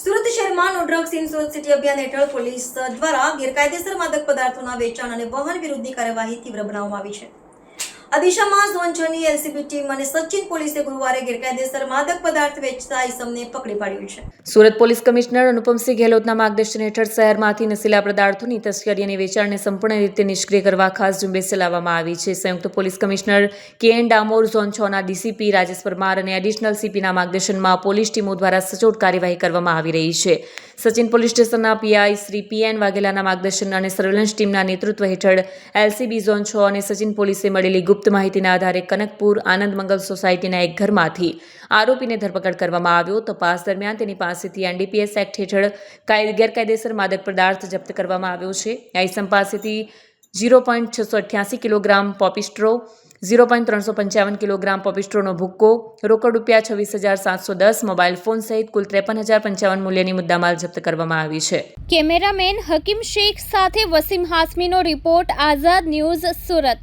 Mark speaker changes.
Speaker 1: સુરત શહેરમાં no drugs in Surat city અભિયાન હેઠળ પોલીસ દ્વારા ગેરકાયદેસર માદક પદાર્થોના વેચાણ અને વહન વિરુદ્ધની કાર્યવાહી તીવ્ર બનાવવામાં આવી છે. આ દિશામાં છ એલસીબી ટીમ અને સચિન પોલીસે ગુરુવારે ગેરકાયદેસર માદક પદાર્થ વેચતા ઇસમને પકડી પાડ્યું છે.
Speaker 2: સુરત પોલીસ કમિશનર અનુપમસિંહ ગેહલોતના માર્ગદર્શન હેઠળ શહેરમાંથી નશીલા પદાર્થોની તસ્કરી અને વેચાણને સંપૂર્ણ રીતે નિષ્ક્રિય કરવા ખાસ ઝુંબેશ ચલાવવામાં આવી છે. સંયુક્ત police commissioner K N Damor zone છ ના ડીસીપી રાજેશ પરમાર અને એડિશનલ સીપીના માર્ગદર્શનમાં પોલીસ ટીમો દ્વારા સચોટ કાર્યવાહી કરવામાં આવી રહી છે. સચિન પોલીસ સ્ટેશનના પીઆઈ શ્રી પી એન વાઘેલાના માર્ગદર્શન અને સર્વેલન્સ ટીમના નેતૃત્વ હેઠળ એલસીબી ઝોન છ અને સચિન પોલીસે મળેલી ગુપ્ત માહિતીના આધારે કનકપુર આનંદ મંગલ સોસાયટીના એક ઘરમાંથી આરોપીને ધરપકડ કરવામાં આવ્યો. તપાસ દરમિયાન તેની પાસેથી એનડીપીએસ એક્ટ હેઠળ કાયદ- ગેરકાયદેસર માદક પદાર્થ જપ્ત કરવામાં આવ્યો છે. આઈસમ પાસેથી ઝીરો પોઈન્ટ છસો અઠ્યાસી કિલોગ્રામ પોપિસ્ટ્રો ઝીરો પોઈન્ટ ત્રણસો પંચાવન કિલોગ્રામ પોપિસ્ટ્રોનો ભુક્કો, રોકડ રૂપિયા છવ્વીસ હજાર સાતસો દસ, મોબાઈલ ફોન સહિત કુલ ત્રેપન હજાર પંચાવન મૂલ્યની મુદ્દામાલ જપ્ત કરવામાં આવી છે.
Speaker 3: કેમેરામેન હકીમ શેખ સાથે વસીમ હાસમીનો રિપોર્ટ, આઝાદ ન્યૂઝ સુરત.